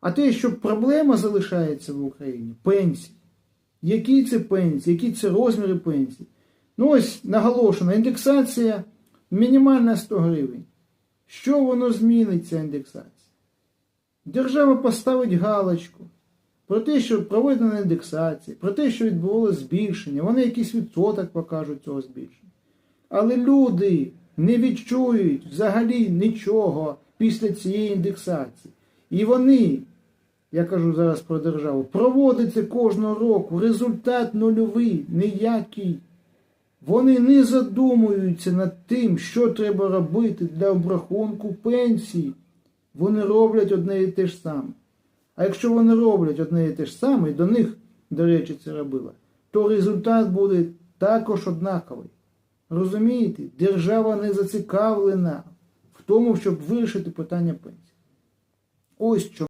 А те, що проблема залишається в Україні пенсії. Які це пенсії, які це розміри пенсій? Ну ось наголошена індексація мінімальна 100 гривень. Що воно змінить, ця індексація? Держава поставить галочку про те, що проведена індексація, про те, що відбувалося збільшення, вони якийсь відсоток покажуть цього збільшення. Але люди не відчують взагалі нічого після цієї індексації. І вони, я кажу зараз про державу, проводиться кожного року, результат нульовий, ніякий. Вони не задумуються над тим, що треба робити для обрахунку пенсії. Вони роблять одне і те ж саме. А якщо вони роблять одне і те ж саме, і до них, до речі, це робила, то результат буде також однаковий. Розумієте, держава не зацікавлена в тому, щоб вирішити питання пенсії. Ось чому.